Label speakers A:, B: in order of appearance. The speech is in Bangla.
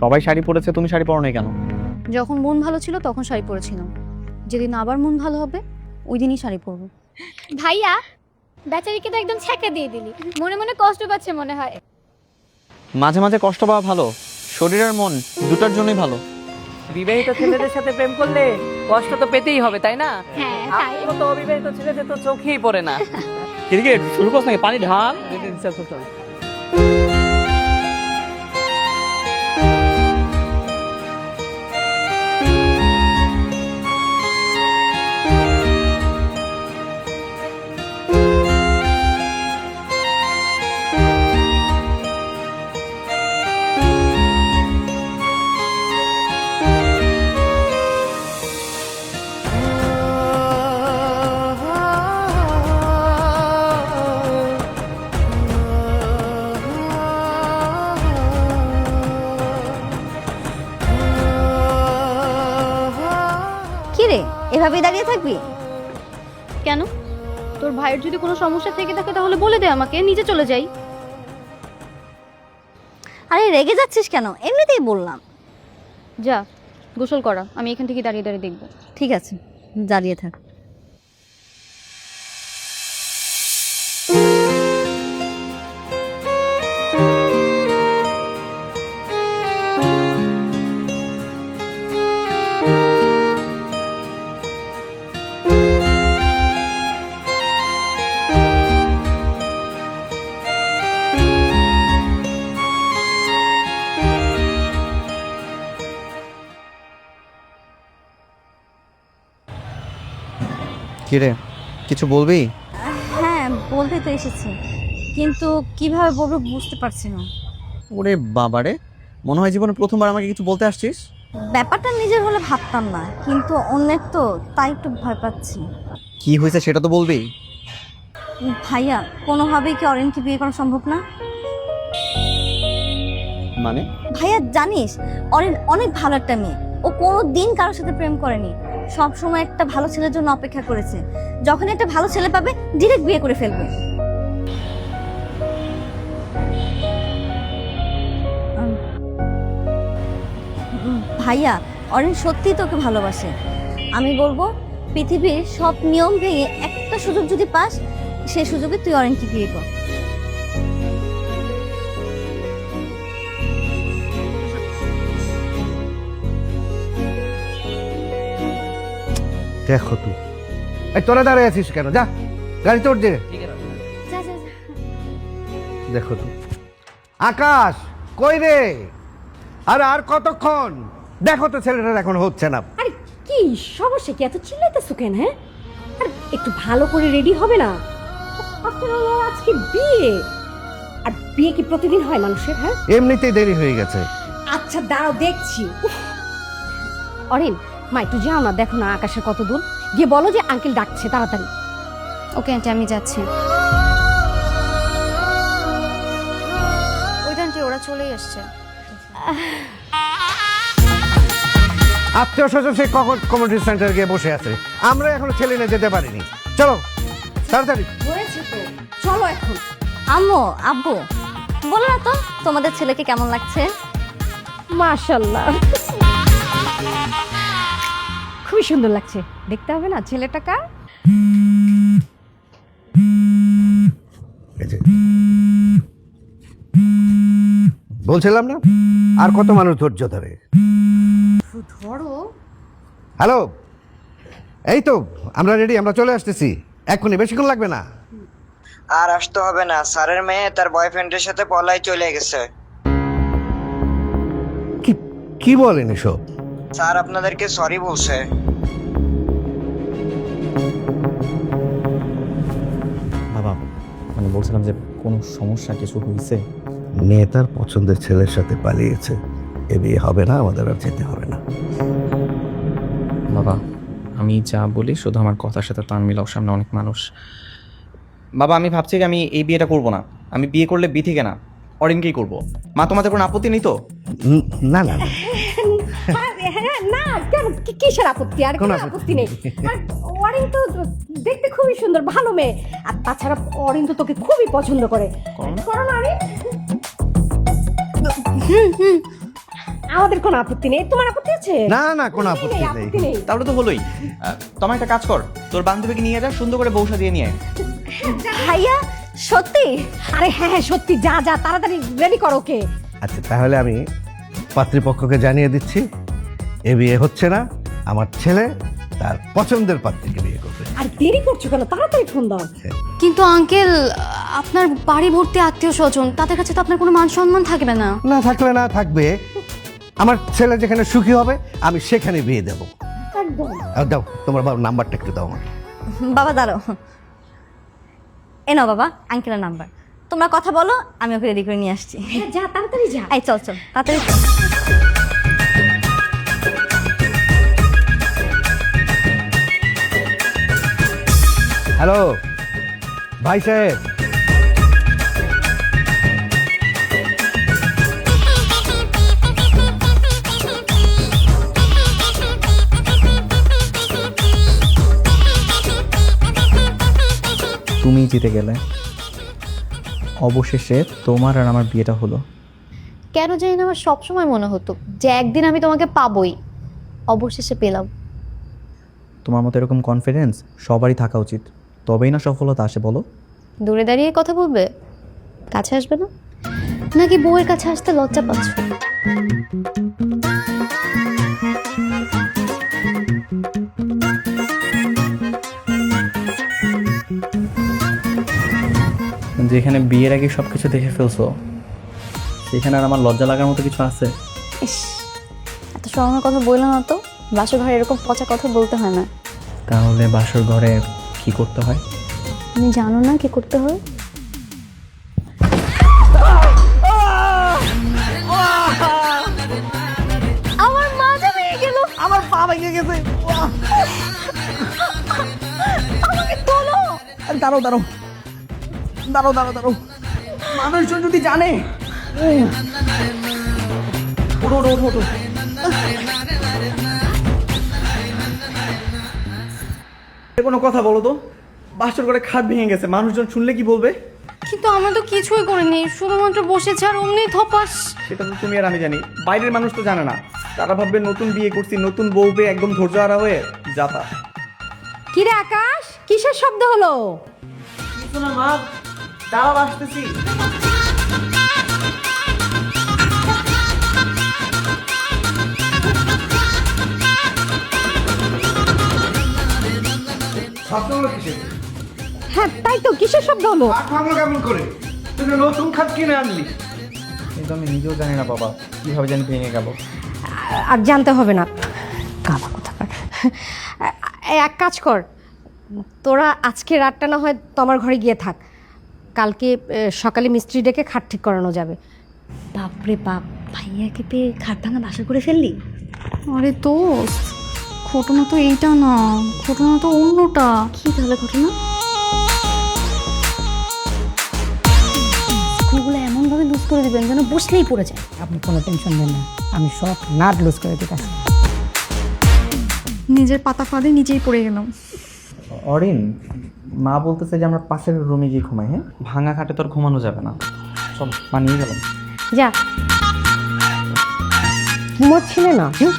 A: সবাই শাড়ি পরেছে তুমি শাড়ি পরো নাই কেন?
B: যখন মন ভালো ছিল তখন শাড়ি পরেছিলাম। যেদিন আবার মন ভালো হবে ওই দিনই শাড়ি পরবো।
C: ভাইয়া বেচারিকে তো একদম ছ্যাঁকা দিয়ে দিলি। মনে মনে কষ্ট পাচ্ছে মনে হয়।
A: মাঝে মাঝে কষ্ট পাওয়া ভালো শরীর আর মন দুটার জন্যই ভালো।
D: বিবাহিত ছেলেদের সাথে প্রেম করলে কষ্ট তো পেতেই হবে তাই না?
C: হ্যাঁ তাই।
D: মতো অবিবাহিত ছেলেদের তো চোখেই পড়ে না।
A: এদিকে শুরু করছ নাকি? পানি ঢাল।
B: এভাবেই দাঁড়িয়ে থাকবি?
C: কেন? তোর ভাইয়ের যদি কোনো সমস্যা থেকে থাকে তাহলে বলে দে আমাকে নিজে চলে যাই।
B: আরে রেগে যাচ্ছিস কেন? এমনিতেই বললাম।
C: যা গোসল করা আমি এখান থেকে দাঁড়িয়ে দাঁড়িয়ে দেখব।
B: ঠিক আছে দাঁড়িয়ে থাক।
A: কি রে কিছু বলবি?
B: হ্যাঁ বলতে তো এসেছি। কিন্তু কীভাবে বলব বুঝতে পারছি না।
A: ওরে বাবারে মনে হয় জীবনে প্রথমবার আমাকে কিছু বলতে আসছিস?
B: ব্যাপারটা নিজের হলে ভাবতাম না কিন্তু অন্যের তো তাই একটু ভয় পাচ্ছি।
A: কি হয়েছে সেটা তো বলবি?
B: ভাইয়া কোনোভাবেই কি অরেনকে বিয়ে করা সম্ভব না?
A: মানে?
B: ভাইয়া জানিস অরেন অনেক ভালো একটা মেয়ে। ও কোনো দিন কারোর সাথে প্রেম করেনি। সব সময় একটা ভালো ছেলের জন্য অপেক্ষা করেছে। যখন একটা ভালো ছেলে পাবে ডিরেক্ট বিয়ে করে ফেলবে। ভাইয়া, অরেন সত্যিই তোকে ভালোবাসে। আমি বলব, পৃথিবীর সব নিয়ম ভেঙে একটা সুযোগ যদি পাস সেই সুযোগে তুই অরেনকে বিয়ে কর।
E: দেখো তুই এই তোরা দাঁড়িয়ে আছিস কেন? যা গাড়ি তোর যে দেখো তুই আকাশ কই রে? আর আর কতক্ষণ? দেখো তো ছেলেটার এখন হচ্ছে না।
F: আরে কি সমস্যা কি? এত চিল্লাইতেছো কেন হ্যাঁ? আর একটু ভালো করে রেডি হবে না? আজকে বিয়ে। আর বিয়ে কি প্রতিদিন হয় মানুষের হ্যাঁ?
E: এমনিতেই দেরি হয়ে গেছে।
F: আচ্ছা দাঁড়াও দেখছি। অরিন মা একটু যাও না দেখো না আকাশের কত দূর। গিয়ে বলো যে আঙ্কেল ডাকছে তাড়াতাড়ি।
B: ওকে আন্টি আমি যাচ্ছি। ওই আন্টি ওরা চলেই আসছে।
E: আত্মীয় স্বজন সেই কখন কমিউনিটি সেন্টার গিয়ে বসে আছে। আমরা এখনও ছেলে নিয়ে যেতে পারিনি। চলো তাড়াতাড়ি।
F: হয়েছে তো। চলো এখন।
B: আম্মু আব্বু বলো না তো তোমাদের ছেলেকে কেমন লাগছে?
F: মাশাল্লাহ। খুবই সুন্দর লাগছে। দেখতে হবে না ছেলেটা কার?
E: বলছিলাম না আর কত মানুষ ধৈর্য ধরে?
F: ধরো।
E: হ্যালো? এই তো আমরা রেডি আমরা চলে আসতেছি। এক্ষুনি বেশিক্ষণ লাগবে না।
G: আর আসতে হবে না স্যারের মেয়ে তার বয়ফ্রেন্ডের সাথে পলায় চলে গেছে।
E: কি কি বলেন এসব?
G: স্যার আপনাদেরকে সরি বলছে।
A: বলছিলাম যে কোনো সমস্যা কিছু হয়েছে?
E: মেয়ে তার পছন্দের ছেলের সাথে পালিয়েছে। এ বিয়ে হবে না আমাদের আর যেতে হবে না।
A: বাবা আমি যা বলি শুধু আমার কথার সাথে তান মিলাও সামনে অনেক মানুষ। বাবা আমি ভাবছি যে আমি এই বিয়েটা করব না। আমি বিয়ে করলে বি থেকে না অরিনকেই করব। মা তোমাদের কোনো আপত্তি নেই তো?
E: না না না।
F: হ্যাঁ, না কেন? কি- কিসের আপত্তি? আর কোনো আপত্তি নেই। অরিন তো দেখতে খুবই সুন্দর ভালো মেয়ে। আর তাছাড়া অরিন তো তোকে খুবই পছন্দ করে। অরিন আমাদের কোনো আপত্তি নেই? তোমার আপত্তি আছে?
E: না না কোনো আপত্তি নেই
A: তাহলে তো হলোই। তোমার একটা কাজ কর। তোর বান্ধবীকে নিয়ে যা সুন্দর করে বৌসা দিয়ে নিয়ে।
B: ভাইয়া সত্যি?
F: আরে হ্যাঁ হ্যাঁ সত্যি। যা যা তাড়াতাড়ি রেডি করো ওকে।
E: আচ্ছা তাহলে আমি পাত্রীপক্ষকে জানিয়ে দিচ্ছি এ বিয়ে হচ্ছে না। আমার ছেলে তার পছন্দের পাত্রীকে বিয়ে
F: আর দেরি করছ কেন? তাড়াতাড়ি ফোন দাও।
C: কিন্তু আঙ্কেল আপনার বাড়ি ভর্তি আত্মীয় স্বজন তাদের কাছে তো আপনার কোনো মান সম্মান থাকবে না।
E: না থাকলে না থাকবে। আমার ছেলে যেখানে সুখী হবে আমি সেখানে বিয়ে দেবো।
F: একদম।
E: দাও তোমার বাবার নাম্বারটা একটু দাও আমাকে।
B: বাবা দাঁড়াও। এ নাও বাবা আঙ্কেলের নাম্বার। তোমরা কথা বলো আমি ওকে রেডি করে নিয়ে আসছি।
F: হ্যাঁ যা তাড়াতাড়ি যা।
B: এই চল চল তাড়াতাড়ি। চল।
E: হ্যালো ভাই সাহেব।
A: তুমি জিতে গেলে। অবশেষে তোমার আর আমার বিয়েটা হলো।
C: কেন জানি না আমার সবসময় মনে হতো যে একদিন আমি তোমাকে পাবোই। অবশেষে পেলাম।
A: তোমার মতো এরকম কনফিডেন্স সবারই থাকা উচিত। তবেই না সফলতা আসে বলো।
C: দূরে দাঁড়িয়ে কথা বলবে? কাছে আসবে না? নাকি বউয়ের কাছে আসতে লজ্জা পাচ্ছ?
A: যেখানে বিয়ের আগে সব কিছু দেখে ফেলছো সেখানে আর আমার লজ্জা লাগার মতো কিছু আছে?
C: ইস এত স্মরণের কথা বলল না তো? বাসর ঘরে এরকম পচা কথা বলতে হয় না।
A: তাহলে বাসর ঘরে কি করতে হয়?
C: তুমি জানো না কি করতে হয়? আমার মাজা ভেঙে গেল।
A: আমার পা ভেঙে গেছে।
C: আমাকে তোলো।
A: দাঁড়ো দাঁড়ো দাঁড়ো দাঁড়ো দাঁড়ো মানুষজন যদি জানে। ওঠো ওঠো ওঠো কোনো কথা বলো তো? বাসর করে খাট ভেঙে গেছে মানুষজন শুনলে কি বলবে?
C: কিন্তু আমরা তো কিছুই করিনি শুধুমাত্র বসেছে আর অমনি থপাস
A: সেটা তো তুমি আর আমি জানি বাইরের মানুষ তো জানে না। তারা ভাববে নতুন বিয়ে করছি নতুন বউ পেয়ে একদম ধৈর্য হারা হয়ে যাতা।
F: কিরে আকাশ? কিসের শব্দ হলো?
A: কিছু না মা দাঁড়াও আসতেছি।
F: হ্যাঁ তাই তো কিসের শব্দ হলো?
E: ভাঙলো কেমন করে? তুই নতুন খাট কিনে আনলি।
A: কিন্তু আমি নিজেও জানি না বাবা কীভাবে জানি ভেঙে গেল।
F: আর জানতে হবে না। কাবা কোথাকার। এই এক কাজ কর। তোরা আজকে রাতটা না হয় তো আমার ঘরে গিয়ে থাক। কালকে সকালে মিস্ত্রি ডেকে খাট ঠিক করানো যাবে।
B: বাপরে বাপ ভাইয়াকে পেয়ে খাট ভাঙা বাসা করে ফেললি?
C: আরে দোস্ত। ঘটনা তো এইটা না ঘটনা তো অন্যটা।
B: কি তাহলে ঘটনা? স্ক্রুগুলো এমনভাবে লুজ করে দিবেন যেন বসলেই পড়ে যায়।
F: আপনি কোনো টেনশন নেন না আমি সব নাট লুজ করে দিতেছি
C: নিজের পাতা ফাঁদে নিজেই পড়ে গেলাম।
A: অরিন মা বলতেছে যে আমরা পাশের রুমে গিয়ে ঘুমাই হ্যাঁ? ভাঙা খাটে তো আর ঘুমানো যাবে না। সব মানিয়ে গেলাম
F: যা। ঘুমোচ্ছিলে না? হুম?